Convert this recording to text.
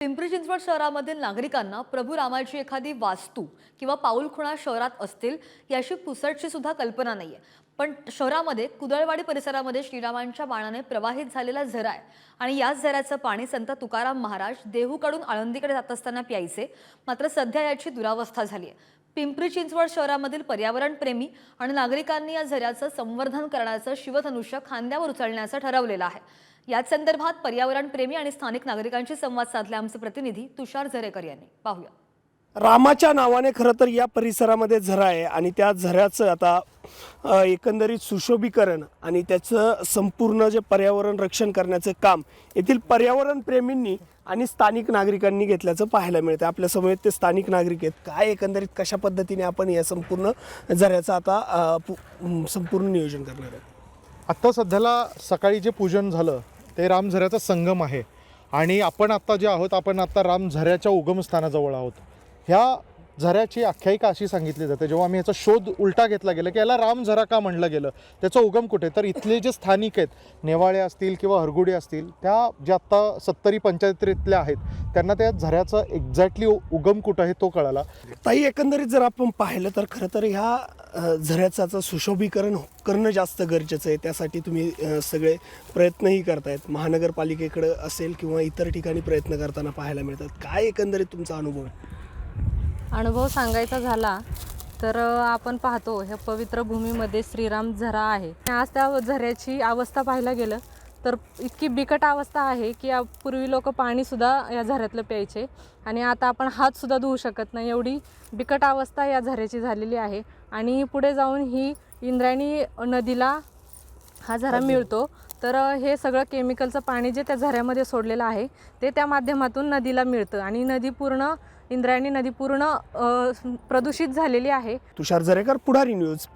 पिंपरी चिंचवड शहरामधील नागरिकांना प्रभू रामाची एखादी वास्तू किंवा पाऊलखुणा शहरात असतील याशी पुसटची सुद्धा कल्पना नाही आहे पण शहरामध्ये कुदळवाडी परिसरामध्ये श्रीरामांच्या बाणाने प्रवाहित झालेला झरा आहे आणि याच झऱ्याचं पाणी संत तुकाराम महाराज देहूकडून आळंदीकडे जात असताना प्यायचे मात्र सध्या याची दुरावस्था झाली आहे पिंपरी चिंचवड शहरामधील पर्यावरण प्रेमी आणि नागरिकांनी या झऱ्याचं संवर्धन करण्याचं शिवधनुष्य खांद्यावर उचलण्याचं ठरवलेलं आहे. याच संदर्भात पर्यावरण प्रेमी आणि स्थानिक नागरिकांशी संवाद साधला आमचे प्रतिनिधी तुषार झरेकर यांनी. पाहूया. रामाच्या नावाने खरं तर या परिसरामध्ये झरा आहे आणि त्या झऱ्याचं आता एकंदरीत सुशोभीकरण आणि त्याचं संपूर्ण जे पर्यावरण रक्षण करण्याचं काम येथील पर्यावरण प्रेमींनी आणि स्थानिक नागरिकांनी घेतल्याचं पाहायला मिळतं आपल्यासमोर ते स्थानिक नागरिक आहेत. काय एकंदरीत कशा पद्धतीने आपण या संपूर्ण झऱ्याचं आता पु- संपूर्ण नियोजन करणार आहे आत्ता सध्याला सकाळी जे पूजन झालं ते रामझऱ्याचा संगम आहे. आणि आपण आत्ता जे आहोत आपण आत्ता रामझऱ्याच्या उगमस्थानाजवळ आहोत. ह्या झऱ्याची आख्यायिका अशी सांगितली जाते. जेव्हा आम्ही याचा शोध उलटा घेतला गेला की याला रामझरा का म्हणलं गेलं त्याचा उगम कुठे? तर इथले जे स्थानिक आहेत नेवाळे असतील किंवा हरगुडी असतील त्या ज्या आत्ता सत्तरी पंचायतीतल्या आहेत त्यांना त्या झऱ्याचं एक्झॅक्टली उगम कुठं आहे तो कळाला. ताई एकंदरीत जर आपण पाहिलं तर खरं तर ह्या झऱ्याचं सुशोभीकरण करणं जास्त गरजेचं आहे त्यासाठी तुम्ही सगळे प्रयत्नही करतायत. महानगरपालिकेकडं असेल किंवा इतर ठिकाणी प्रयत्न करताना पाहायला मिळतात. काय एकंदरीत तुमचा अनुभव आहे? अनुभव सांगायचा झाला तर आपण पाहतो ह्या पवित्र भूमीमध्ये श्रीराम झरा आहे. आज त्या झऱ्याची अवस्था पाहायला गेलं तर इतकी बिकट अवस्था आहे की पूर्वी लोक पाणीसुद्धा या झऱ्यातलं प्यायचे आणि आता आपण हातसुद्धा धुवू शकत नाही. एवढी बिकट अवस्था या झऱ्याची झालेली आहे आणि पुढे जाऊन ही इंद्रायणी नदीला हा झरा मिळतो. तर हे सगळं केमिकलचं पाणी जे त्या झऱ्यामध्ये सोडलेलं आहे ते त्या माध्यमातून नदीला मिळतं आणि नदी पूर्ण इंद्रायणी नदी पूर्ण प्रदूषित झालेली आहे. तुषार झरेकर पुढारी न्यूज.